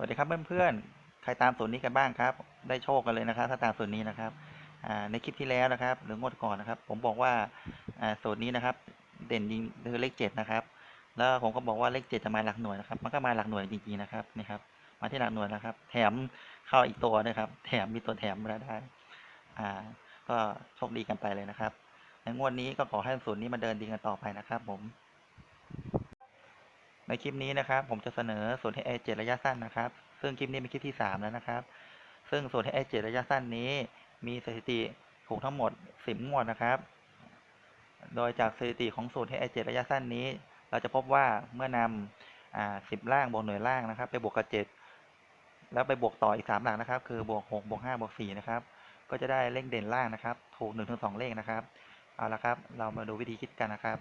วัสดีครับเพื่อนๆ ใครตามสูตรนี้กันบ้างครับ ได้โชคกันเลยนะครับ ถ้าตามสูตรนี้นะครับในคลิปที่แล้วนะครับ หรืองวดก่อนนะครับ ผมบอกว่าอ่าสูตรนี้นะครับ เด่นยิงคือเลขเจ็ดนะครับ แล้วผมก็บอกว่าเลขเจ็ดจะมาหลักหน่วยนะครับ มันก็มาหลักหน่วยจริงๆนะครับนี่ครับมาที่หลักหน่วยนะครับ แถมเข้าอีกตัวนะครับ แถมมีตัวแถมมาได้อ่าก็โชคดีกันไปเลยนะครับในงวดนี้ก็ขอให้สูตรนี้มาเดินดีกันต่อไปนะครับ ผม ในคลิปนี้นะครับผมจะเสนอสูตรให้ A7 ระยะสั้นนะครับ ซึ่งคลิปนี้เป็นคลิปที่ 3 แล้วนะครับ ซึ่งสูตรให้ A7 ระยะสั้นนี้ มีสถิติถูกทั้งหมด 10 งวดนะครับ โดยจากสถิติของสูตรให้ A7 ระยะสั้นนี้ เราจะพบว่าเมื่อนำอ่า10 ล่างบวกหน่วยล่างนะครับ ไปบวกกับ 7 แล้วไปบวกต่ออีก 3 หลักนะครับ คือบวก 6 บวก 5 บวก 4 นะครับ ก็จะได้เลขเด่นล่างนะครับ ถูก1-2เลขนะครับ เอาละครับ เรามาดูวิธีคิดกันนะครับ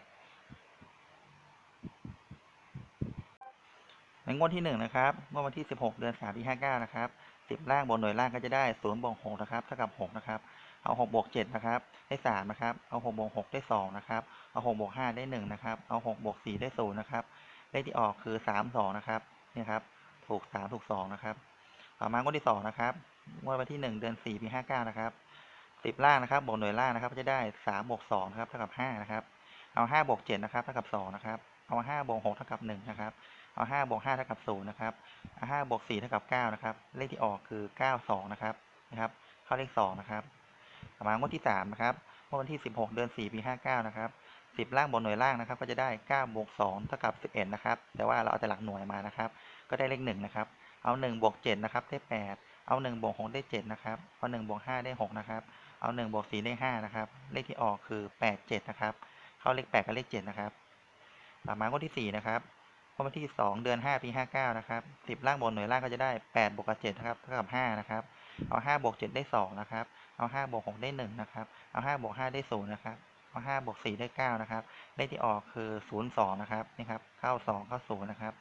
ในงวดที่หนึ่งนะครับงวดวันที่ 16 เดือน3ที่59 นะครับ 10 ล่างบนหน่วยล่างก็จะได้0บวก6นะครับ เท่ากับ 6 นะครับ เอา6บวก7นะครับ ได้ 3 นะครับ เอา6บวก6ได้ 2 นะครับ เอา6บวก5ได้ 1 นะครับ เอา6บวก4ได้ 0 นะครับ เลขที่ออกคือ 3 2 นะครับนี่ครับ ถูก 3 ถูก 2 นะครับ ต่อมางวดที่ 2 นะครับ งวดวันที่ 1 เดือน4ปี59 นะครับ 10 ล่างนะครับ บวกหน่วยล่างนะครับก็จะได้3บวก2นะครับ เท่ากับ 5 นะครับ เอา5บวก7นะครับ เท่ากับ 2 นะครับ เอา5บวก6เท่ากับ 1 นะครับ เอาห้าบวกห้าเท่ากับศูนย์นะครับเอาห้าบวกสี่เท่ากับเก้านะครับ เลขที่ออกคือเก้าสองนะครับ นะครับ เข้าเลขสองนะครับต่อมางวดที่สามนะครับงวดวันที่สิบหกเดือนสี่ปีห้าเก้านะครับสิบล่างบนหน่วยล่างนะครับ ก็จะได้เก้าบวกสองเท่ากับสิบเอ็ดนะครับ แต่ว่าเราเอาแต่หลักหน่วยมานะครับ ก็ได้เลขหนึ่งนะครับ เอาหนึ่งบวกเจ็ดนะครับ ได้แปดเอาหนึ่งบวกหกได้เจ็ดนะครับ เอาหนึ่งบวกห้าได้หกนะครับ เอาหนึ่งบวกสี่ได้ห้านะครับ เลขที่ออกคือแปดเจ็ดนะครับ เข้าเลขแปดกับเลขเจ็ดนะครับต่อมางวดที่สี่นะครับ วันที่ 2 เดือน5ปี59นะครับ10ล่างบนหน่วยล่างก็จะได้8บวกกับ7นะครับเท่ากับ5นะครับเอา5บวก7ได้2นะครับเอา5บวก6ได้1นะครับเอา5บวก5ได้0นะครับเอา5บวก4ได้9นะครับเลขที่ออกคือ0 2นะครับนี่ครับเข้า 2 เข้า0นะครับ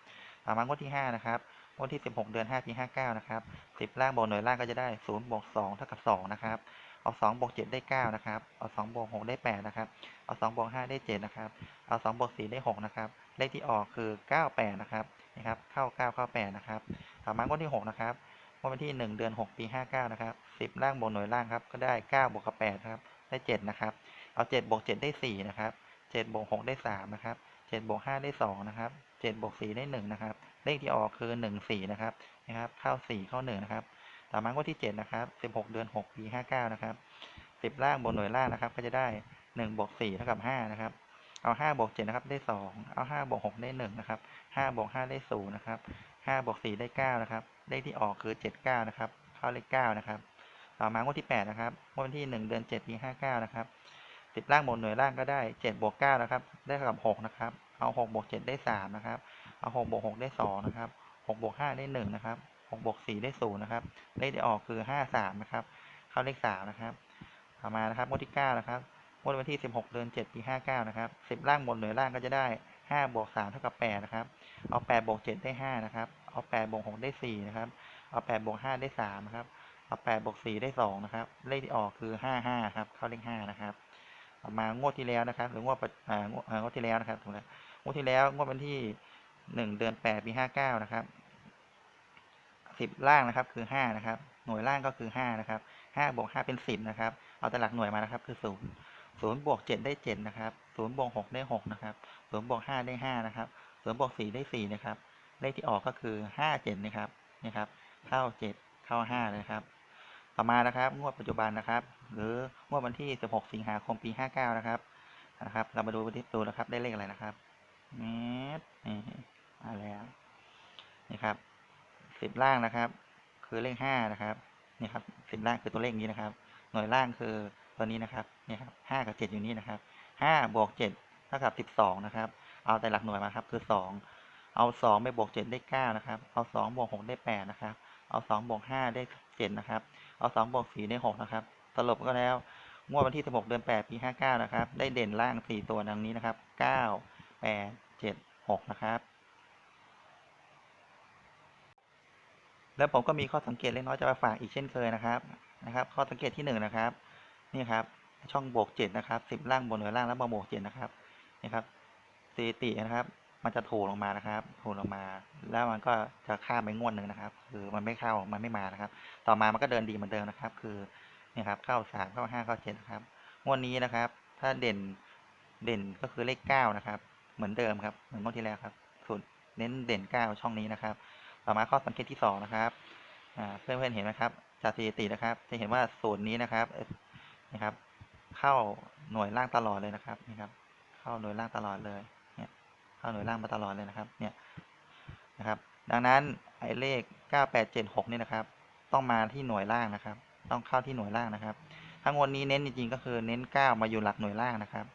ต่อมางวดที่5นะครับงวดที่ 16 เดือน5ปี59นะครับ10ล่างบนหน่วยล่างก็จะได้0บวก2เท่ากับ2นะครับ เอา2บวก7ได้9นะครับเอา2บวก6ได้8นะครับเอา2บวก5ได้7นะครับเอา2บวก4ได้6นะครับเลขที่ออกคือ98นะครับนะครับเข้า9เข้า8นะครับต่อมางวดที่6นะครับงวดวันที่ 1 เดือน 6 ปี 59นะครับ10 ล่างบนหน่วยล่างครับก็ได้ 9บวกกับ8นะครับได้7นะครับเอา7บวก7ได้4นะครับ7บวก6ได้3นะครับ7บวก5ได้2นะครับ7บวก4ได้1นะครับเลขที่ออกคือ 1 4นะครับนะครับเข้า 4 เข้า1นะครับ ต่อมางวดที่ 7 นะครับ 16 เดือน 6 ปี 59 นะครับ 10 ล่างบนหน่วยล่างนะครับ ก็จะได้ 1 บวก4เท่ากับ 5 นะครับ เอาห้าบวกเจ็ดนะครับ ได้สองเอาห้าบวกหกได้หนึ่งนะครับห้าบวกห้าได้ศูนย์นะครับห้าบวกสี่ได้เก้านะครับ เลขที่ออกคือเจ็ดเก้านะครับ เข้าเลขเก้านะครับ ต่อมางวดที่แปดนะครับ งวดที่หนึ่งเดือนเจ็ดปีห้าเก้านะครับสิบล่างบนหน่วยล่างก็ได้เจ็ดบวกเก้านะครับ ได้เท่ากับหกนะครับ เอาหกบวกเจ็ดได้สามนะครับ เอาหกบวกหกได้สองนะครับหกบวกห้าได้หนึ่งนะครับ หกบวกสี่ได้ศูนย์นะครับ เลขที่ออกคือห้าสามนะครับ เข้าเลขสามนะครับ ต่อมานะครับงวดที่เก้านะครับงวดวันที่ 16 เดือน 7 ปี 59 นะครับ 10 ล่างบนหน่วยล่างก็จะได้ 5 บวก 3 เท่ากับ 8 นะครับ เอา 8 บวก 7 ได้ 5 นะครับ เอา 8 บวก 6 ได้ 4 นะครับ เอา 8 บวก 5 ได้ 3 นะครับ เอา 8 บวก 4 ได้ 2 นะครับ เลขที่ออกคือ 55 ครับ เข้าเลข 5 นะครับ ต่อมางวดที่แล้วนะครับ หรืองวดปัจอ่างวดอ่างวดที่แล้วนะครับถูกแล้วงวดที่แล้วงวดวันที่ 1 เดือน 8 ปี 59 นะครับ 10ล่างนะครับคือ5นะครับ หน่วยล่างก็คือ5นะครับ5บวก5เป็น10นะครับ เอาแต่หลักหน่วยมานะครับคือ0ศูนย์บวกเจ็ดได้เจ็ดนะครับศูนย์บวกหกได้หกนะครับศูนย์บวกห้าได้ห้านะครับศูนย์บวกสี่ได้สี่นะครับ เลขที่ออกก็คือห้าเจ็ดนะครับนี่ครับเข้าเจ็ดเข้าห้าเลยครับ ต่อมานะครับงวดปัจจุบันนะครับ หรืองวดวันที่สิบหกสิงหาคมปีห้าเก้านะครับนะครับ เรามาดูวันที่ดูนะครับได้เลขอะไรนะครับเมตรนี่มาแล้วนี่ครับ สิบล่างนะครับ คือเลขห้านะครับนี่ครับสิบล่างคือตัวเลขนี้นะครับ หน่วยล่างคือตัวนี้นะครับนี่ครับห้ากับเจ็ดอยู่นี่นะครับห้าบวกเจ็ดเท่ากับสิบสองนะครับ เอาแต่หลักหน่วยมาครับคือสองเอาสองไปบวกเจ็ดได้เก้านะครับ เอาสองบวกหกได้แปดนะครับ เอาสองบวกห้าได้เจ็ดนะครับ เอาสองบวกสี่ได้หกนะครับสรุปก็แล้วงวดวันที่สิบหกเดือนแปดปีห้าเก้านะครับ ได้เด่นล่างสี่ตัวดังนี้นะครับเก้าแปดเจ็ดหกนะครับ แล้วผมก็มีข้อสังเกตเล็กน้อยจะมาฝากอีกเช่นเคยนะครับนะครับ ข้อสังเกตที่หนึ่งนะครับนี่ครับช่องบวกเจ็ดนะครับสิบล่างบนเหน่วยล่างแล้วมาบวกเจ็ดนะครับนี่ครับสถิตินะครับ มันจะถูลงมานะครับถูลงมา แล้วมันก็จะข้ามไปงวดหนึ่งนะครับ คือมันไม่เข้ามันไม่มานะครับ ต่อมามันก็เดินดีเหมือนเดิมนะครับ คือนี่ครับเข้าสามเข้าห้าเข้าเจ็ดนะครับงวดนี้นะครับ ถ้าเด่นเด่นก็คือเลขเก้านะครับ เหมือนเดิมครับเหมือนงวดที่แล้วครับส่วนเน้นเด่นเก้าช่องนี้นะครับ ต่อมาข้อสังเกตที่สองนะครับอ่าเพื่อนเห็นไหมครับ จากสถิตินะครับ จะเห็นว่าศูนย์นี้นะครับเอ่อนะครับ เข้าหน่วยล่างตลอดเลยนะครับนี่ครับ เข้าหน่วยล่างตลอดเลยเนี่ยเข้าหน่วยล่างมาตลอดเลยนะครับเนี่ยนะครับ ดังนั้นไอ้เลข 9876 นี่นะครับ ต้องมาที่หน่วยล่างนะครับ ต้องเข้าที่หน่วยล่างนะครับทั้งวันนี้เน้นจริงๆก็คือเน้น 9 มาอยู่หลักหน่วยล่างนะครับ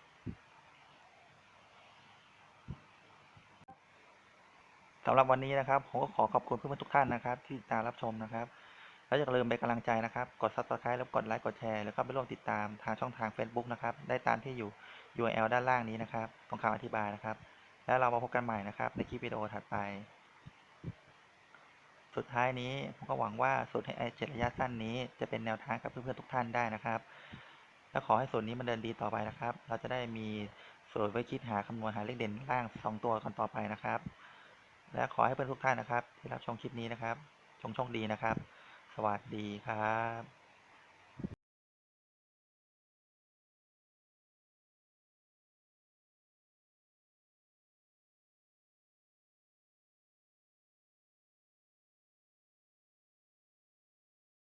สำหรับวันนี้นะครับ ผมก็ขอขอบคุณเพื่อนๆทุกท่านนะครับ ที่ติดตามรับชมนะครับ แล้วอย่าลืมเป็นกำลังใจนะครับ กด subscribe แล้วกดไลค์กดแชร์แล้วก็ไปร่วมติดตามทางช่องทาง Facebook นะครับ ได้ตามที่อยู่ URL ด้านล่างนี้นะครับตรงคำอธิบายนะครับ แล้วเรามาพบกันใหม่นะครับ ในคลิปวิดีโอถัดไป สุดท้ายนี้ผมก็หวังว่าสูตรให้ไอเจ็ดระยะสั้นนี้จะเป็นแนวทางกับเพื่อนๆทุกท่านได้นะครับ และขอให้สูตรนี้มันเดินดีต่อไปนะครับ เราจะได้มีสูตรไว้คิดหาคำนวณหาเลขเด่นล่างสองตัวกันต่อไปนะครับ และขอให้เพื่อนทุกท่านนะครับ ที่รับชมคลิปนี้นะครับชงโชคดีนะครับ สวัสดีครับ